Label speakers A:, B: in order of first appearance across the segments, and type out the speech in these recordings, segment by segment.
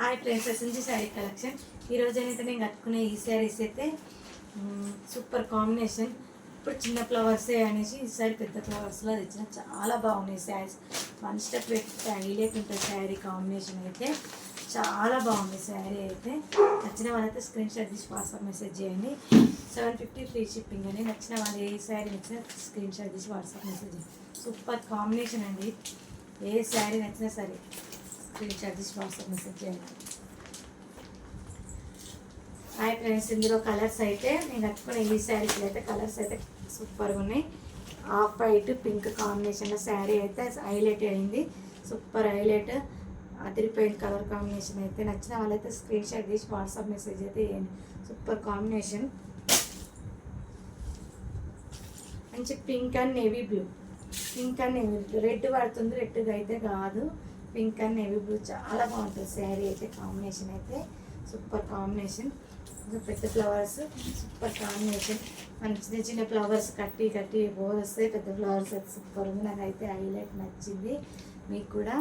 A: Hi friends నుంచి sari collection. ఈరోజు అయితే నేను కట్టుకునే ఈ శారీస్ అయితే సూపర్ కాంబినేషన్. ఇప్పుడు చిన్న ఫ్లవర్సే అనేసి ఈసారి పెద్ద ఫ్లవర్స్లో తెచ్చిన చాలా బాగున్నాయి శారీస్. వన్ స్టెప్ పెట్టి హైలైట్ ఉంటుంది శారీ కాంబినేషన్ అయితే చాలా బాగుంది శారీ అయితే. నచ్చిన వాళ్ళైతే స్క్రీన్ షాట్ తీసి వాట్సాప్ మెసేజ్ చేయండి. సెవెన్ ఫిఫ్టీ ఫ్రీ షిప్పింగ్ అని నచ్చిన వాళ్ళు ఏ శారీ నచ్చిన స్క్రీన్ షాట్ తీసి వాట్సాప్ మెసేజ్ చేయండి. సూపర్ కాంబినేషన్ అండి. ఏ శారీ నచ్చినా సరే. స్క్రీన్ షాట్ వాట్సాప్ మెసేజ్ చేయండి హాయ్ ఫ్రెండ్స్ ఇందులో కలర్స్ అయితే నేను కట్టుకునే ఈ శారీస్లో అయితే కలర్స్ అయితే సూపర్గా ఉన్నాయి. ఆఫ్ వైట్ పింక్ కాంబినేషన్లో శారీ అయితే హైలైట్ అయింది. సూపర్ హైలైట్ అదిరిపోయిన కలర్ కాంబినేషన్ అయితే నచ్చిన వాళ్ళైతే స్క్రీన్ షాట్ తీసి వాట్సాప్ మెసేజ్ అయితే వేయండి సూపర్ కాంబినేషన్ మంచి pink and navy blue pink and navy blue red పడుతుంది రెడ్గా అయితే కాదు. పింక్ అండ్ నేవీ బ్లూ చాలా బాగుంటుంది. శారీ అయితే కాంబినేషన్ అయితే సూపర్ కాంబినేషన్. ఇంకా పెద్ద ఫ్లవర్స్ సూపర్ కాంబినేషన్. మన చిన్న చిన్న ఫ్లవర్స్ కట్టి కట్టి బోర్ వస్తాయి. పెద్ద ఫ్లవర్స్ అయితే సూపర్ ఉంది. నాకైతే హైలైట్ నచ్చింది. మీకు కూడా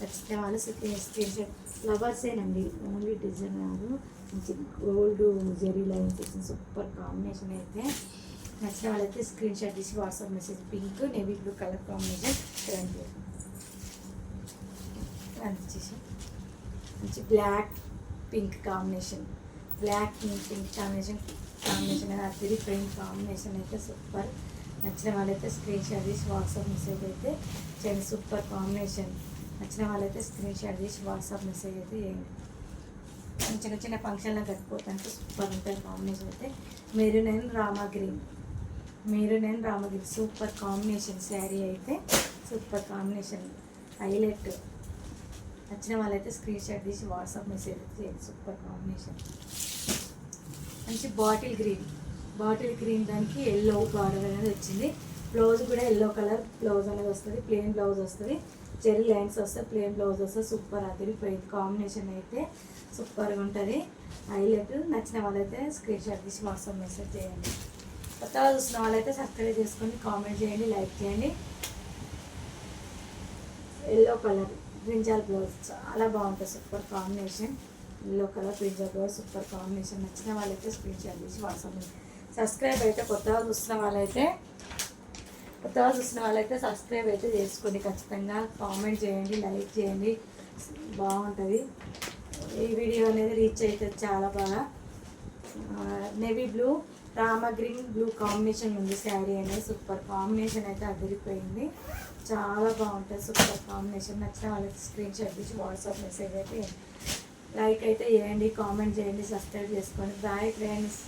A: నచ్చిన వాళ్ళు స్క్రీన్ షాట్ ఫ్లవర్సేనండి ఓన్లీ డిజైన్ కాదు. మంచి గోల్డ్ జెరీ లైన్స్ ఇచ్చిన సూపర్ కాంబినేషన్ అయితే నచ్చిన వాళ్ళైతే స్క్రీన్ షాట్ తీసి WhatsApp message. Pink navy blue colour combination. రండి వచ్చేసి మంచి black pink combination. Black pink pink combination combination అది ఫ్రెండ్ కాంబినేషన్ అయితే సూపర్. నచ్చిన వాళ్ళైతే స్క్రీన్ షాట్ తీసి వాట్సాప్ మెసేజ్ అయితే చేయండి. Super combination. నచ్చిన వాళ్ళైతే స్క్రీన్ షాట్ తీసి వాట్సాప్ మెసేజ్ అయితే చేయండి. చిన్న చిన్న ఫంక్షన్లో కట్టుకోవడానికి సూపర్ ఉంటుంది కాంబినేషన్ అయితే. మీరు నేను రామా గ్రీన్. మీరు నేను రామగిరి సూపర్ కాంబినేషన్ శారీ అయితే. Super combination. హైలైట్. నచ్చిన వాళ్ళైతే స్క్రీన్ షాట్ తీసి వాట్సాప్ మెసేజ్ చేయండి. సూపర్ కాంబినేషన్ మంచి బాటిల్ గ్రీన్ బాటిల్ గ్రీన్ దానికి ఎల్లో బార్డర్ అనేది వచ్చింది. బ్లౌజ్ కూడా ఎల్లో కలర్ బ్లౌజ్ అనేది వస్తుంది. ప్లెయిన్ బ్లౌజ్ వస్తుంది. చెరీ లైన్స్ వస్తే ప్లెయిన్ బ్లౌజ్ వస్తుంది. సూపర్ అదిరిపోయింది కాంబినేషన్ అయితే సూపర్గా ఉంటుంది. హైలైట్ నచ్చిన వాళ్ళైతే స్క్రీన్ షాట్ తీసి వాట్సాప్ మెసేజ్ చేయండి. కొత్తగా చూసిన వాళ్ళైతే సబ్స్క్రైబ్ చేసుకొని కామెంట్ చేయండి లైక్ చేయండి. ఎల్లో కలర్ బ్రింజాల్ బ్లౌజ్ చాలా బాగుంటుంది super combination. Yellow colour brinjal blouse super combination. నచ్చిన వాళ్ళైతే స్క్రీన్ షాట్ చేసి వాట్సాప్ సబ్స్క్రైబ్ అయితే కొత్తగా చూసిన వాళ్ళైతే కొత్తగా చూసిన వాళ్ళైతే సబ్స్క్రైబ్ అయితే చేసుకోండి. ఖచ్చితంగా కామెంట్ చేయండి లైక్ చేయండి. బాగుంటుంది. ఈ వీడియో అనేది రీచ్ అవుతుంది చాలా బాగా. Navy blue Rama green blue combination ఉంది శారీ అనేది సూపర్ కాంబినేషన్ అయితే అదిరిపోయింది. చాలా బాగుంటుంది సూపర్ కాంబినేషన్. నచ్చిన వాళ్ళకి స్క్రీన్ షాట్ తీసి వాట్సాప్ మెసేజ్ అయితే లైక్ అయితే చేయండి కామెంట్ చేయండి సబ్స్క్రైబ్ చేసుకోండి. Bye friends.